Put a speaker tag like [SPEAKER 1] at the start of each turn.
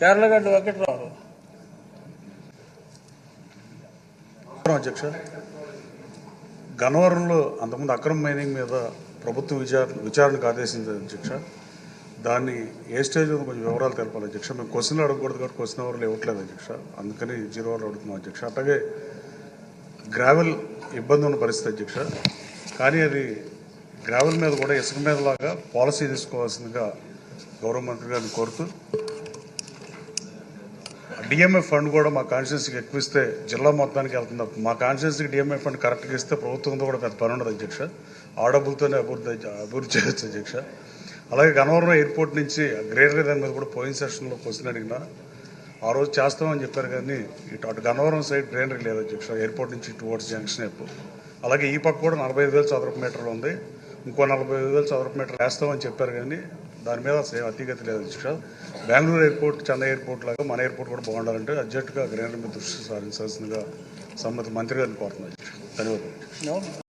[SPEAKER 1] కేరళగడ్డ వెంకట్రావు.
[SPEAKER 2] అధ్యక్ష. గన్నవరంలో అంతకుముందు అక్రమ మైనింగ్ మీద ప్రభుత్వం విచారణ విచారణకు ఆదేశించింది అధ్యక్ష. దాన్ని ఏ స్టేజ్ కొంచెం వివరాలు తెలపాలి అధ్యక్ష. మేము క్వశ్చన్లు అడగకూడదు కాబట్టి క్వశ్చన్ ఎవరు ఇవ్వట్లేదు అధ్యక్ష. అందుకని జీరో వాళ్ళు అడుగుతున్నాం అధ్యక్ష. అట్లాగే గ్రావెల్ ఇబ్బంది ఉన్న పరిస్థితి అధ్యక్ష. కానీ అది గ్రావెల్ మీద కూడా ఇసుక మీద లాగా పాలసీ తీసుకోవాల్సిందిగా గౌరవ మంత్రి గారిని కోరుతూ డిఎంఏ ఫండ్ కూడా మా కాన్స్టిట్యూన్సీకి ఎక్కువ ఇస్తే జిల్లా మొత్తానికి వెళ్తుంది. మా కాన్స్టిట్యూన్సీకి డిఎంఏ ఫండ్ కరెక్ట్గా ఇస్తే ప్రభుత్వంతో కూడా పెద్ద పని ఉండదు అధ్యక్ష. ఆ డబ్బులతోనే అభివృద్ధి అభివృద్ధి చేయొచ్చు అధ్యక్ష. అలాగే గన్నవరం ఎయిర్పోర్ట్ నుంచి గ్రేటర్ దాని మీద కూడా పోయిన సెషన్లో క్వశ్చన్ అడిగినా ఆ రోజు చేస్తామని చెప్పారు కానీ ఇటు అటు గన్నవరం సైడ్ గ్రేనరీ లేదు అధ్యక్ష. ఎయిర్పోర్ట్ నుంచి టువర్డ్స్ జంక్షన్ ఎప్పుడు అలాగే ఈ పక్క కూడా నలభై ఐదు వేల చదరపు మీటర్లు ఉంది. ఇంకో నలభై ఐదు వేల చదరపు మీటర్లు వేస్తామని చెప్పారు కానీ దాని మీద అసలు అతిగతి లేదు అధ్యక్ష బెంగళూరు ఎయిర్పోర్ట్ చెన్నై ఎయిర్పోర్ట్ లాగా మన ఎయిర్పోర్ట్ కూడా బాగుండాలంటే అర్జెంటుగా గ్రేనరీ మీద దృష్టి సారించాల్సిందిగా సంబంధిత మంత్రి గారిని కోరుతున్నాను ధన్యవాదాలు.